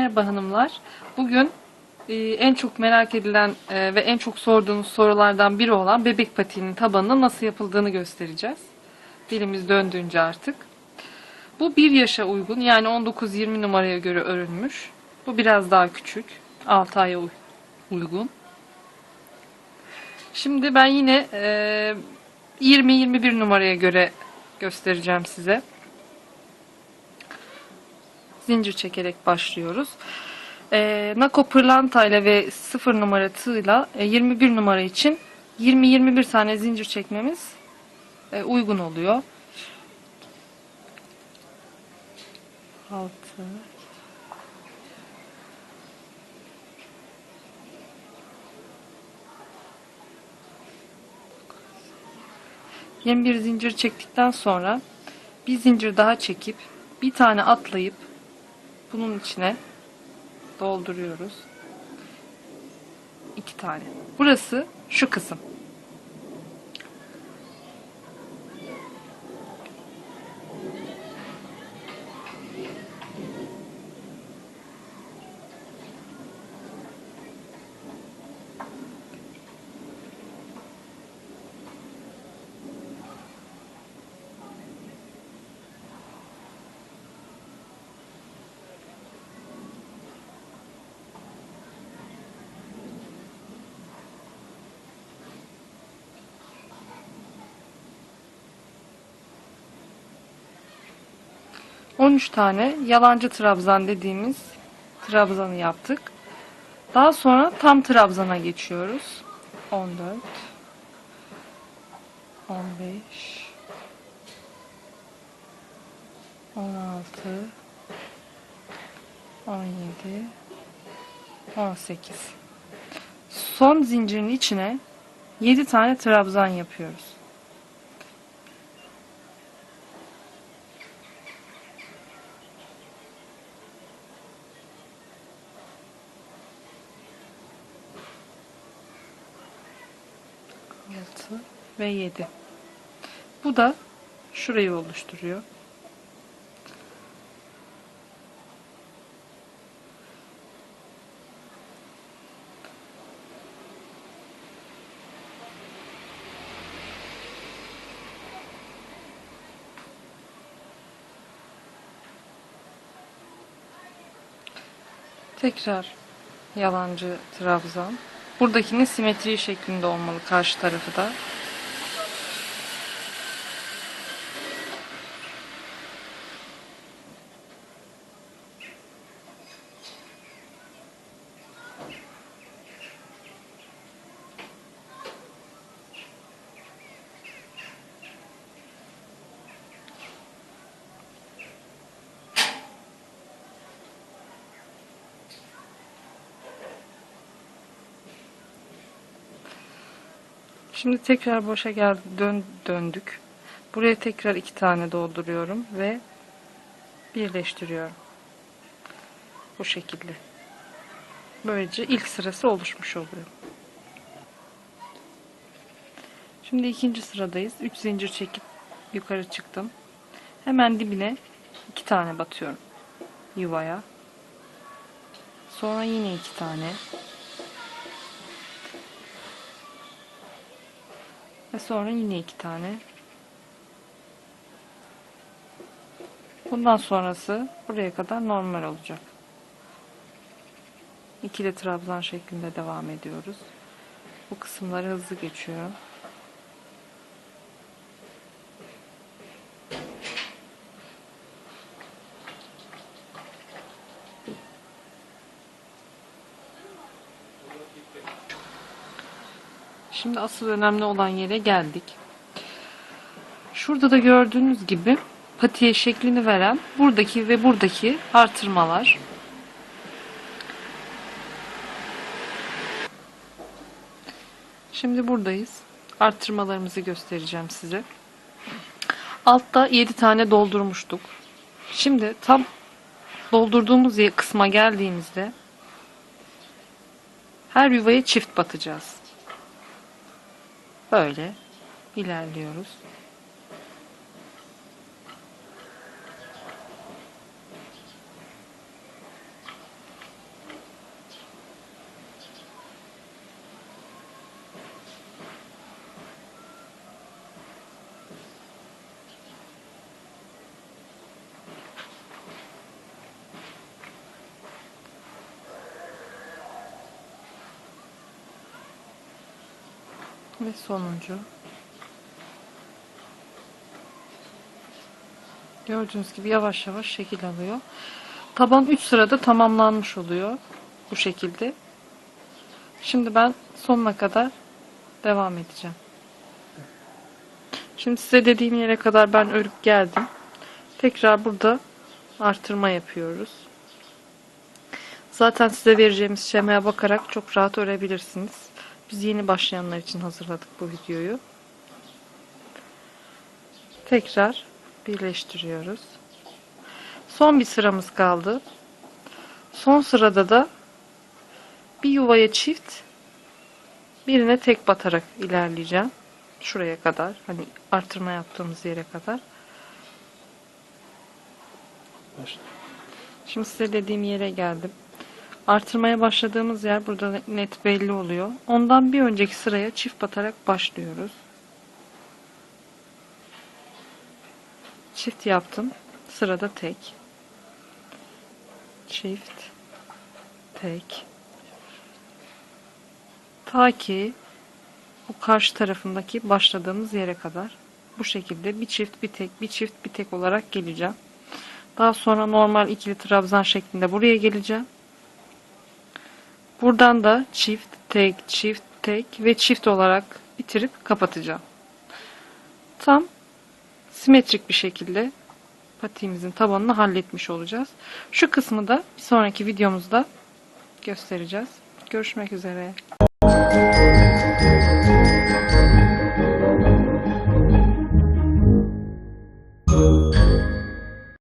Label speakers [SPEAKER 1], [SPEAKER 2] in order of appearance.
[SPEAKER 1] Merhaba hanımlar. Bugün e, en çok merak edilen e, ve en çok sorduğunuz sorulardan biri olan bebek patiğinin tabanının nasıl yapıldığını göstereceğiz. Dilimiz döndüğünce artık. Bu 1 yaşa uygun yani 19-20 numaraya göre örülmüş. Bu biraz daha küçük. 6 aya uy- uygun. Şimdi ben yine e, 20-21 numaraya göre göstereceğim size zincir çekerek başlıyoruz. E, Nako pırlantayla ve 0 numara e, 21 numara için 20-21 tane zincir çekmemiz e, uygun oluyor. 6 21 zincir çektikten sonra bir zincir daha çekip bir tane atlayıp bunun içine dolduruyoruz. İki tane. Burası şu kısım. On üç tane yalancı trabzan dediğimiz trabzanı yaptık. Daha sonra tam trabzana geçiyoruz. 14 15 16 17 18 Son zincirin içine 7 tane trabzan yapıyoruz. Altı ve 7. Bu da şurayı oluşturuyor. Tekrar yalancı trabzan. Buradakinin simetri şeklinde olmalı karşı tarafı da. Şimdi tekrar boşa gel dön, döndük. Buraya tekrar iki tane dolduruyorum ve birleştiriyorum. Bu şekilde. Böylece ilk sırası oluşmuş oluyor. Şimdi ikinci sıradayız. 3 zincir çekip yukarı çıktım. Hemen dibine iki tane batıyorum yuvaya. Sonra yine iki tane. Ve sonra yine iki tane. Bundan sonrası buraya kadar normal olacak. İkili trabzan şeklinde devam ediyoruz. Bu kısımları hızlı geçiyorum. Şimdi asıl önemli olan yere geldik. Şurada da gördüğünüz gibi patiye şeklini veren buradaki ve buradaki artırmalar. Şimdi buradayız. Artırmalarımızı göstereceğim size. Altta 7 tane doldurmuştuk. Şimdi tam doldurduğumuz kısma geldiğimizde her yuvaya çift batacağız. Böyle ilerliyoruz. Ve sonuncu. Gördüğünüz gibi yavaş yavaş şekil alıyor. Taban 3 sırada tamamlanmış oluyor. Bu şekilde. Şimdi ben sonuna kadar devam edeceğim. Şimdi size dediğim yere kadar ben örüp geldim. Tekrar burada artırma yapıyoruz. Zaten size vereceğimiz şemaya bakarak çok rahat örebilirsiniz. Biz yeni başlayanlar için hazırladık bu videoyu. Tekrar birleştiriyoruz. Son bir sıramız kaldı. Son sırada da bir yuvaya çift, birine tek batarak ilerleyeceğim. Şuraya kadar, hani artırma yaptığımız yere kadar. Şimdi size dediğim yere geldim. Artırmaya başladığımız yer burada net belli oluyor. Ondan bir önceki sıraya çift batarak başlıyoruz. Çift yaptım. Sırada tek. Çift. Tek. Ta ki bu karşı tarafındaki başladığımız yere kadar bu şekilde bir çift bir tek bir çift bir tek olarak geleceğim. Daha sonra normal ikili trabzan şeklinde buraya geleceğim. Buradan da çift, tek, çift, tek ve çift olarak bitirip kapatacağım. Tam simetrik bir şekilde patiğimizin tabanını halletmiş olacağız. Şu kısmı da bir sonraki videomuzda göstereceğiz. Görüşmek üzere.